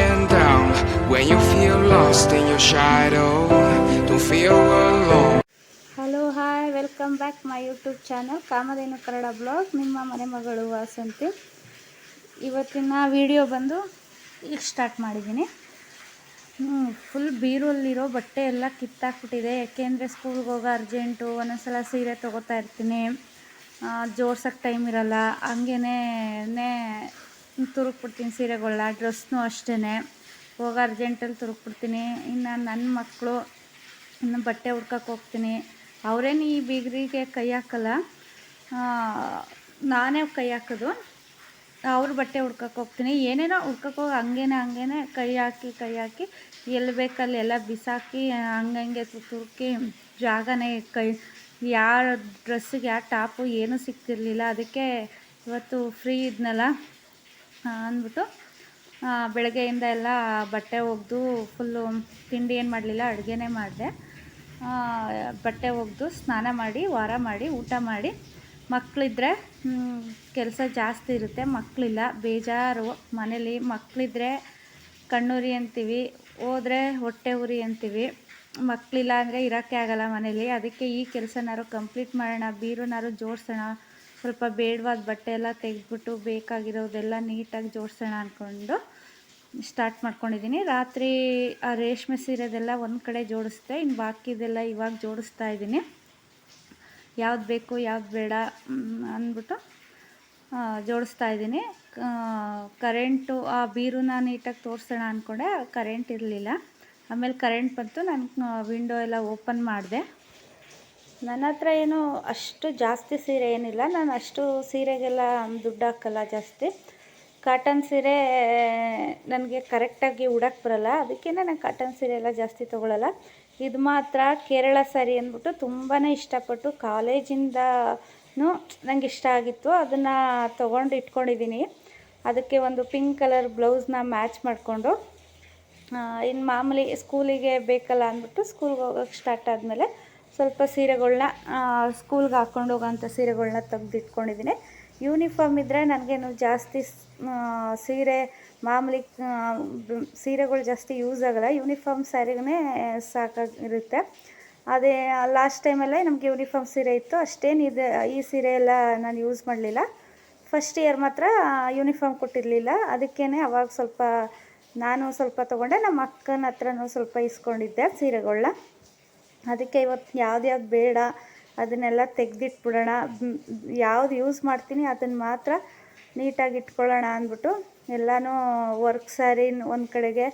went down. When you feel lost in your shadow, don't feel alone. Hello hi welcome back my YouTube channel Kamadhenu Kannada blog ನಿಮ್ಮ ಮನೆ ಮಗಳು ವಾಸಂತಿ. ಇವತ್ತಿನ video ಬಂದು ಈಗ start ಮಾಡಿದ್ದೀನಿ. Full ಬೀರಲ್ಲಿರೋ ಬಟ್ಟೆ ಎಲ್ಲ ಕಿತ್ತಾಕ್ಬಿಟ್ಟಿದೆ. ಯಾಕೆಂದರೆ ಸ್ಕೂಲ್ಗೆ ಹೋಗೋ ಅರ್ಜೆಂಟು ಒಂದೊಂದ್ಸಲ ಸೀರೆ ತೊಗೋತಾ ಇರ್ತೀನಿ. ಜೋಡ್ಸೋಕ್ಕೆ ಟೈಮ್ ಇರಲ್ಲ. ಹಂಗೇ ತುರುಕ್ಬಿಡ್ತೀನಿ ಸೀರೆಗಳನ್ನ ಡ್ರೆಸ್ನು ಅಷ್ಟೇ ಹೋಗೋ ಅರ್ಜೆಂಟಲ್ಲಿ ತುರುಕ್ಬಿಡ್ತೀನಿ. ಇನ್ನು ನನ್ನ ಮಕ್ಕಳು ಇನ್ನು ಬಟ್ಟೆ ಹುಡ್ಕಕ್ಕೆ ಹೋಗ್ತೀನಿ. ಅವರೇನು ಈ ಬೀಗರಿಗೆ ಕೈ ಹಾಕಲ್ಲ. ನಾನೇ ಕೈ ಹಾಕೋದು. ಅವ್ರ ಬಟ್ಟೆ ಹುಡ್ಕಕ್ಕೆ ಹೋಗ್ತೀನಿ. ಏನೇನೋ ಹುಡ್ಕಕ್ಕೆ ಹೋಗಿ ಹಂಗೇನೆ ಹಂಗೇನೆ ಕೈ ಹಾಕಿ ಕೈ ಹಾಕಿ, ಎಲ್ಲಿ ಬೇಕಲ್ಲಿ ಎಲ್ಲ ಬಿಸಾಕಿ, ಹಂಗಂಗೆ ತುರುಕಿ ಜಾಗನೇ ಕೈ ಯಾವ ಡ್ರೆಸ್ಸಿಗೆ, ಯಾವ ಟಾಪು ಏನೂ ಸಿಗ್ತಿರ್ಲಿಲ್ಲ. ಅದಕ್ಕೆ ಇವತ್ತು ಫ್ರೀ ಇದ್ನಲ್ಲ. ಅಂದ್ಬಿಟ್ಟು ಬೆಳಗ್ಗೆಯಿಂದ ಎಲ್ಲ ಬಟ್ಟೆ ಒಗೆದು ಫುಲ್ಲು ತಿಂಡಿ ಏನು ಮಾಡಲಿಲ್ಲ, ಅಡುಗೆನೇ ಮಾಡಿದೆ. ಬಟ್ಟೆ ಒಗೆದು ಸ್ನಾನ ಮಾಡಿ, ವಾರ ಮಾಡಿ, ಊಟ ಮಾಡಿ. ಮಕ್ಕಳಿದ್ರೆ ಕೆಲಸ ಜಾಸ್ತಿ ಇರುತ್ತೆ. ಮಕ್ಕಳಿಲ್ಲ ಬೇಜಾರು. ಮನೇಲಿ ಮಕ್ಕಳಿದ್ರೆ ಕಣ್ಣುರಿ ಅಂತೀವಿ, ಹೋದರೆ ಹೊಟ್ಟೆ ಉರಿ ಅಂತೀವಿ. ಮಕ್ಕಳಿಲ್ಲ ಅಂದರೆ ಇರೋಕ್ಕೆ ಆಗಲ್ಲ ಮನೇಲಿ. ಅದಕ್ಕೆ ಈ ಕೆಲಸನಾರು ಕಂಪ್ಲೀಟ್ ಮಾಡೋಣ, ಬೀರುನಾರು ಜೋಡಿಸೋಣ ಸ್ವಲ್ಪ ಬೇಡವಾದ ಬಟ್ಟೆ ಎಲ್ಲ ತೆಗೆದ್ಬಿಟ್ಟು ಬೇಕಾಗಿರೋದೆಲ್ಲ ನೀಟಾಗಿ ಜೋಡಿಸೋಣ ಅಂದ್ಕೊಂಡು ಸ್ಟಾರ್ಟ್ ಮಾಡ್ಕೊಂಡಿದ್ದೀನಿ. ರಾತ್ರಿ ಆ ರೇಷ್ಮೆ ಸೀರೆದೆಲ್ಲ ಒಂದು ಕಡೆ ಜೋಡಿಸ್ದೆ ಇನ್ನು ಬಾಕಿದೆಲ್ಲ ಇವಾಗ ಜೋಡಿಸ್ತಾ ಇದ್ದೀನಿ. ಯಾವ್ದು ಬೇಕು, ಯಾವ್ದು ಬೇಡ ಅಂದ್ಬಿಟ್ಟು ಜೋಡಿಸ್ತಾ ಇದ್ದೀನಿ. ಕರೆಂಟು, ಆ ಬೀರುನ ನೀಟಾಗಿ ತೋರಿಸೋಣ ಅಂದ್ಕೊಂಡೆ ಕರೆಂಟ್ ಇರಲಿಲ್ಲ. ಆಮೇಲೆ ಕರೆಂಟ್ ಬಂತು, ನಾನು ವಿಂಡೋ ಎಲ್ಲ ಓಪನ್ ಮಾಡಿದೆ. ನನ್ನ ಹತ್ರ ಏನು ಅಷ್ಟು ಜಾಸ್ತಿ ಸೀರೆ ಏನಿಲ್ಲ. ನಾನು ಅಷ್ಟು ಸೀರೆಗೆಲ್ಲ ದುಡ್ಡು ಹಾಕಲ್ಲ ಜಾಸ್ತಿ. ಕಾಟನ್ ಸೀರೆ ನನಗೆ ಕರೆಕ್ಟಾಗಿ ಉಡಕ್ಕೆ ಬರಲ್ಲ. ಅದಕ್ಕೆ ನಾನು ಕಾಟನ್ ಸೀರೆ ಎಲ್ಲ ಜಾಸ್ತಿ ತೊಗೊಳಲ್ಲ. ಇದು ಮಾತ್ರ ಕೇರಳ ಸ್ಯಾರಿ ಅಂದ್ಬಿಟ್ಟು ತುಂಬಾ ಇಷ್ಟಪಟ್ಟು ಕಾಲೇಜಿಂದನೂ ನನಗೆ ಇಷ್ಟ ಆಗಿತ್ತು. ಅದನ್ನು ತೊಗೊಂಡು ಇಟ್ಕೊಂಡಿದ್ದೀನಿ ಅದಕ್ಕೆ ಒಂದು ಪಿಂಕ್ ಕಲರ್ ಬ್ಲೌಸ್ನ ಮ್ಯಾಚ್ ಮಾಡಿಕೊಂಡು ಇನ್ನು ಮಾಮೂಲಿ ಸ್ಕೂಲಿಗೆ ಬೇಕಲ್ಲ ಅಂದ್ಬಿಟ್ಟು ಸ್ಕೂಲ್ಗೆ ಹೋಗೋಕ್ಕೆ ಸ್ಟಾರ್ಟ್ ಆದಮೇಲೆ ಸ್ವಲ್ಪ ಸೀರೆಗಳನ್ನ ಸ್ಕೂಲ್ಗೆ ಹಾಕ್ಕೊಂಡು ಹೋಗೋಂಥ ಸೀರೆಗಳನ್ನ ತೆಗೆದಿಟ್ಕೊಂಡಿದ್ದೀನಿ. ಯೂನಿಫಾರ್ಮ್ ಇದ್ದರೆ ನನಗೇನು ಜಾಸ್ತಿ ಸೀರೆ, ಮಾಮೂಲಿ ಸೀರೆಗಳು ಜಾಸ್ತಿ ಯೂಸ್ ಆಗಲ್ಲ. ಯೂನಿಫಾರ್ಮ್ ಸ್ಯಾರಿಗೇ ಸಾಕಾಗಿರುತ್ತೆ. ಅದೇ ಲಾಸ್ಟ್ ಟೈಮಲ್ಲೇ ನಮಗೆ ಯೂನಿಫಾರ್ಮ್ ಸೀರೆ ಇತ್ತು. ಅಷ್ಟೇನು ಇದೆ, ಈ ಸೀರೆ ಎಲ್ಲ ನಾನು ಯೂಸ್ ಮಾಡಲಿಲ್ಲ. ಫಸ್ಟ್ ಇಯರ್ ಮಾತ್ರ ಯೂನಿಫಾರ್ಮ್ ಕೊಟ್ಟಿರಲಿಲ್ಲ. ಅದಕ್ಕೇ ಅವಾಗ ಸ್ವಲ್ಪ ನಾನು ಸ್ವಲ್ಪ ತೊಗೊಂಡೆ. ನಮ್ಮ ಅಕ್ಕನ ಹತ್ರನೂ ಸ್ವಲ್ಪ ಇಸ್ಕೊಂಡಿದ್ದೆ ಸೀರೆಗಳನ್ನ ಅದಕ್ಕೆ ಇವತ್ತು ಯಾವ್ದು ಬೇಡ, ಅದನ್ನೆಲ್ಲ ತೆಗೆದಿಟ್ಬಿಡೋಣ. ಯಾವ್ದು ಯೂಸ್ ಮಾಡ್ತೀನಿ ಅದನ್ನು ಮಾತ್ರ ನೀಟಾಗಿ ಇಟ್ಕೊಳ್ಳೋಣ ಅಂದ್ಬಿಟ್ಟು ಎಲ್ಲನೂ ವರ್ಕ್ ಸ್ಯಾರಿ ಒಂದು ಕಡೆಗೆ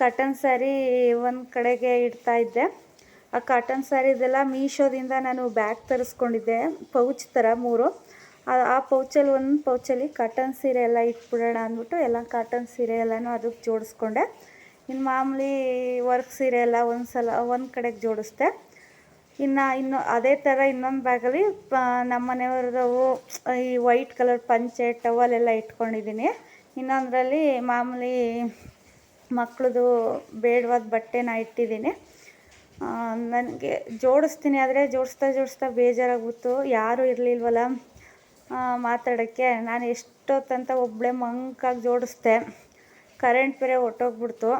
ಕಾಟನ್ ಸ್ಯಾರಿ ಒಂದು ಕಡೆಗೆ ಇಡ್ತಾ ಇದ್ದೆ. ಆ ಕಾಟನ್ ಸ್ಯಾರಿದೆಲ್ಲ ಮೀಶೋದಿಂದ ನಾನು ಬ್ಯಾಗ್ ತರಿಸ್ಕೊಂಡಿದ್ದೆ ಪೌಚ್ ಥರ ಮೂರು. ಆ ಪೌಚಲ್ಲಿ ಒಂದು ಪೌಚಲ್ಲಿ ಕಾಟನ್ ಸೀರೆ ಎಲ್ಲ ಇಟ್ಬಿಡೋಣ ಅಂದ್ಬಿಟ್ಟು ಎಲ್ಲ ಕಾಟನ್ ಸೀರೆ ಎಲ್ಲನೂ ಅದಕ್ಕೆ ಜೋಡಿಸ್ಕೊಂಡೆ. ಇನ್ನು ಮಾಮೂಲಿ ವರ್ಕ್ ಸೀರೆ ಎಲ್ಲ ಒಂದು ಸಲ ಒಂದು ಕಡೆಗೆ ಜೋಡಿಸ್ದೆ. ಇನ್ನು ಇನ್ನು ಅದೇ ಥರ ಇನ್ನೊಂದು ಬ್ಯಾಗಲ್ಲಿ ನಮ್ಮ ಮನೆಯವ್ರದವು, ಈ ವೈಟ್ ಕಲರ್ ಪಂಚೆ ಟವಲ್ ಎಲ್ಲ ಇಟ್ಕೊಂಡಿದ್ದೀನಿ ಇನ್ನೊಂದರಲ್ಲಿ ಮಾಮೂಲಿ ಮಕ್ಕಳದು ಬೇಡವಾದ ಬಟ್ಟೆನ ಇಟ್ಟಿದ್ದೀನಿ ನನಗೆ ಜೋಡಿಸ್ತೀನಿ, ಆದರೆ ಜೋಡಿಸ್ತಾ ಜೋಡಿಸ್ತಾ ಬೇಜಾರಾಗ್ಬಿಟ್ಟು ಯಾರೂ ಇರಲಿಲ್ವಲ್ಲ ಮಾತಾಡೋಕ್ಕೆ. ನಾನು ಎಷ್ಟೊತ್ತಂತ ಒಬ್ಬಳೇ ಮಂಕಾಗಿ ಜೋಡಿಸ್ದೆ. ಕರೆಂಟ್ ಬೇರೆ ಹೊಟ್ಟೋಗ್ಬಿಡ್ತು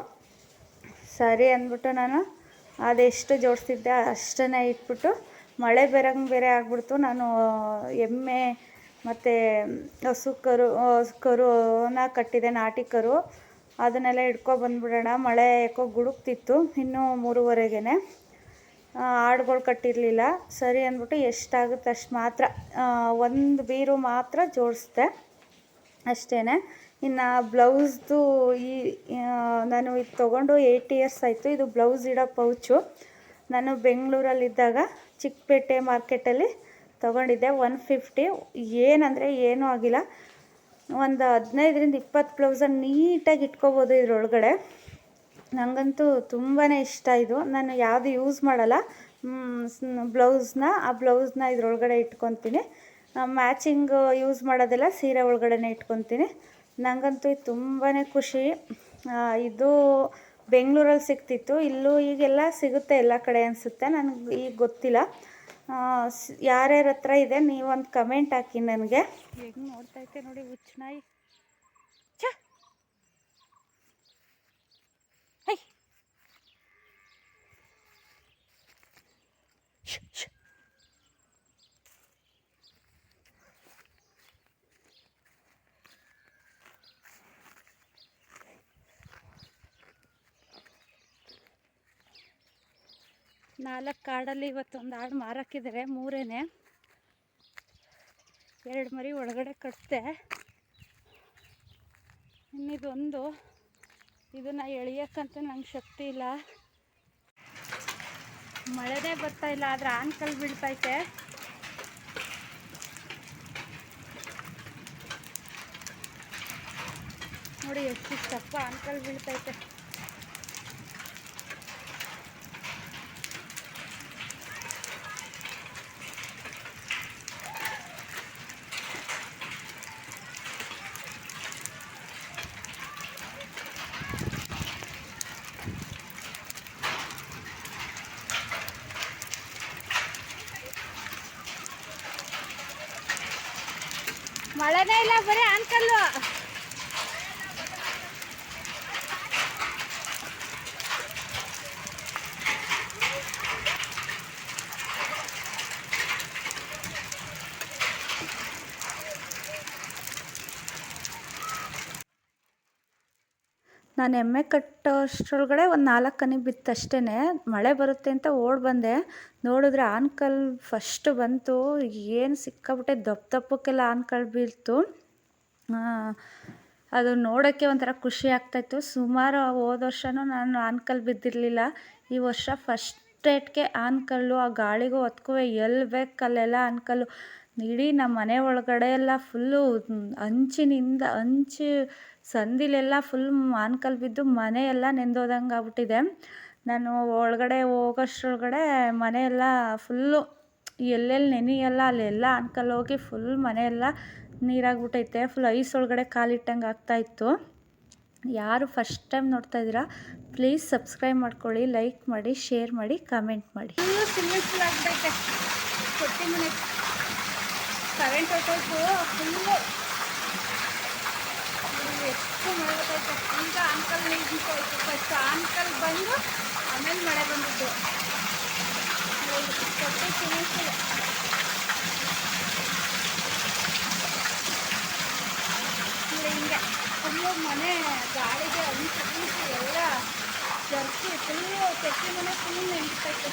ಸರಿ ಅಂದ್ಬಿಟ್ಟು ನಾನು ಅದೆಷ್ಟು ಜೋಡಿಸ್ತಿದ್ದೆ ಅಷ್ಟನ್ನೇ ಇಟ್ಬಿಟ್ಟು ಮಳೆ ಬೇರಂಗೆ ಬೇರೆ ಆಗ್ಬಿಡ್ತು. ನಾನು ಎಮ್ಮೆ ಮತ್ತು ಹಸು ಕರು, ಕರುನ ಕಟ್ಟಿದೆ, ನಾಟಿ ಕರು. ಅದನ್ನೆಲ್ಲ ಹಿಡ್ಕೊ ಬಂದ್ಬಿಡೋಣ. ಮಳೆ ಯಾಕೋ ಗುಡುಕ್ತಿತ್ತು ಇನ್ನೂ ಮೂರುವರೆಗೇ ಆಡುಗಳು ಕಟ್ಟಿರಲಿಲ್ಲ. ಸರಿ ಅಂದ್ಬಿಟ್ಟು ಎಷ್ಟಾಗುತ್ತೆ ಅಷ್ಟು ಮಾತ್ರ ಒಂದು ಬೀರು ಮಾತ್ರ ಜೋಡಿಸ್ದೆ ಅಷ್ಟೇ ಇನ್ನು ಬ್ಲೌಸ್ದು ಈ ನಾನು ಇದು ತೊಗೊಂಡು ಏಯ್ಟ್ ಇಯರ್ಸ್ ಆಯಿತು. ಇದು ಬ್ಲೌಸ್ ಇಡೋ ಪೌಚು. ನಾನು ಬೆಂಗಳೂರಲ್ಲಿದ್ದಾಗ ಚಿಕ್ಕಪೇಟೆ ಮಾರ್ಕೆಟಲ್ಲಿ ತೊಗೊಂಡಿದ್ದೆ. ಒನ್ ಫಿಫ್ಟಿ ಏನಂದರೆ ಏನೂ ಆಗಿಲ್ಲ. ಒಂದು ಹದಿನೈದರಿಂದ ಇಪ್ಪತ್ತು ಬ್ಲೌಸನ್ನು ನೀಟಾಗಿ ಇಟ್ಕೋಬೋದು ಇದ್ರೊಳಗಡೆ. ನನಗಂತೂ ತುಂಬಾ ಇಷ್ಟ ಇದು. ನಾನು ಯಾವುದು ಯೂಸ್ ಮಾಡಲ್ಲ. ಬ್ಲೌಸ್ನ, ಆ ಬ್ಲೌಸ್ನ ಇದ್ರೊಳಗಡೆ ಇಟ್ಕೊತೀನಿ. ಮ್ಯಾಚಿಂಗ್ ಯೂಸ್ ಮಾಡೋದೆಲ್ಲ ಸೀರೆ ಒಳಗಡೆ ಇಟ್ಕೊತೀನಿ. ನನಗಂತೂ ತುಂಬಾ ಖುಷಿ. ಇದು ಬೆಂಗಳೂರಲ್ಲಿ ಸಿಗ್ತಿತ್ತು. ಇಲ್ಲೂ ಈಗೆಲ್ಲ ಸಿಗುತ್ತೆ ಎಲ್ಲ ಕಡೆ ಅನಿಸುತ್ತೆ. ನನಗೆ ಈಗ ಗೊತ್ತಿಲ್ಲ. ಯಾರ್ಯಾರ ಹತ್ರ ಇದೆ ನೀವೊಂದು ಕಮೆಂಟ್ ಹಾಕಿ ನನಗೆ. ಈಗ ನೋಡ್ತಾ ಇದ್ದೆ ನೋಡಿ ಉಚ್ಚನಾಯಿ ಛ! ಶ್ ನಾಲ್ಕು ಕಾಡಲ್ಲಿ ಇವತ್ತೊಂದು ಆಡು ಮಾರಕ್ಕಿದ್ದಾರೆ ಮೂರೇನೆ. ಎರಡು ಮರಿ ಒಳಗಡೆ ಕಟ್ತೆ. ಇನ್ನಿದೊಂದು ಇದನ್ನು ಎಳಿಯೋಕ್ಕಂತ ನಂಗೆ ಶಕ್ತಿ ಇಲ್ಲ. ಮಳೆನೇ ಬರ್ತಾ ಇಲ್ಲ, ಆದರೆ ಆನ್ಕಲ್ ಬೀಳ್ತೈತೆ. ನೋಡಿ ಎಷ್ಟು ತಪ್ಪ ಆನ್ಕಲ್ ಬೀಳ್ತೈತೆ. ಮಳೆನೇ ಇಲ್ಲ ಬರೀ ಆನ್ಕಲ್ಲು ನಾನು ಎಮ್ಮೆ ಕಟ್ಟೋಷ್ಟ್ರೊಳಗಡೆ ಒಂದು ನಾಲ್ಕು ಕನಿ ಬಿತ್ತಷ್ಟೇ ಮಳೆ ಬರುತ್ತೆ ಅಂತ ಓಡಿ ಬಂದೆ. ನೋಡಿದ್ರೆ ಆನ್ಕಲ್ ಫಸ್ಟ್ ಬಂತು. ಏನು ಸಿಕ್ಕಾಬಿಟ್ಟೆ ದಪ್ಪ ದಪ್ಪಕ್ಕೆಲ್ಲ ಆನ್ಕಲ್ ಬೀಳ್ತು. ಅದು ನೋಡೋಕ್ಕೆ ಒಂಥರ ಖುಷಿ ಆಗ್ತಾಯಿತ್ತು ಸುಮಾರು ಹೋದ ವರ್ಷವೂ ನಾನು ಆನ್ಕಲ್ ಬಿದ್ದಿರಲಿಲ್ಲ. ಈ ವರ್ಷ ಫಸ್ಟ್ ಡೇಟ್ಗೆ ಆನ್ಕಲ್ಲು ಆ ಗಾಳಿಗೂ ಹೊತ್ಕುವೆ ಎಲ್ಲಿ ಬೇಕಲ್ಲೆಲ್ಲ ಆನ್ಕಲ್ಲು ಇಡೀ ನಮ್ಮ ಮನೆ ಒಳಗಡೆ ಎಲ್ಲ ಫುಲ್ಲು ಅಂಚಿನಿಂದ ಅಂಚು ಸಂದಿಲೆಲ್ಲ ಫುಲ್ ಆನ್ಕಲ್ ಬಿದ್ದು ಮನೆ ಎಲ್ಲ ನೆಂದೋದಂಗೆ ಆಗ್ಬಿಟ್ಟಿದೆ. ನಾನು ಒಳಗಡೆ ಹೋಗೋಷ್ಟ್ರೊಳಗಡೆ ಮನೆಯೆಲ್ಲ ಫುಲ್ಲು ಎಲ್ಲೆಲ್ಲಿ ನೆನೆಯಲ್ಲ ಅಲ್ಲೆಲ್ಲ ಆನ್ಕಲ್ ಹೋಗಿ ಫುಲ್ ಮನೆಯೆಲ್ಲ ನೀರಾಗ್ಬಿಟ್ಟೈತೆ. ಫುಲ್ ಐಸ್ ಒಳಗಡೆ ಕಾಲಿಟ್ಟಂಗೆ ಆಗ್ತಾಯಿತ್ತು ಯಾರು ಫಸ್ಟ್ ಟೈಮ್ ನೋಡ್ತಾ ಇದ್ದೀರಾ? ಪ್ಲೀಸ್ ಸಬ್ಸ್ಕ್ರೈಬ್ ಮಾಡ್ಕೊಳ್ಳಿ ಲೈಕ್ ಮಾಡಿ ಶೇರ್ ಮಾಡಿ ಕಮೆಂಟ್ ಮಾಡಿ ಫುಲ್ಲು ಸ್ವಿಮ್ಮಿಂಗ್ ಪೂಲ್ ಆಗ್ಬಿಟ್ಟೈತೆ ಕೊಟ್ಟಿ ಮನೆ ಕರೆಂಟ್ ಹೊಟ್ಟೋಯ್ತು ಫುಲ್ಲು ಎಷ್ಟು ಮಳೆ ಬರ್ತೈತೆ ಈಗ ಅಂಕಲ್ ನೀರು ನಿಂತೋಯ್ತು ಫಸ್ಟ್ ಅಂಕಲ್ ಬಂದು ಆಮೇಲೆ ಮಳೆ ಬಂದಿದ್ದು. ಕೊಟ್ಟಿ ನೋಡಿ ಹಿಂಗೆ ಫುಲ್ಲು ಮನೆ ಗಾಳಿಗೆ ಅಂಚು ಎಲ್ಲ ಜರ್ಸಿ ಫುಲ್ಲು ಕೆಟ್ಟಿ ಮನೆ ಫುಲ್ ನೆಂಟೈತೆ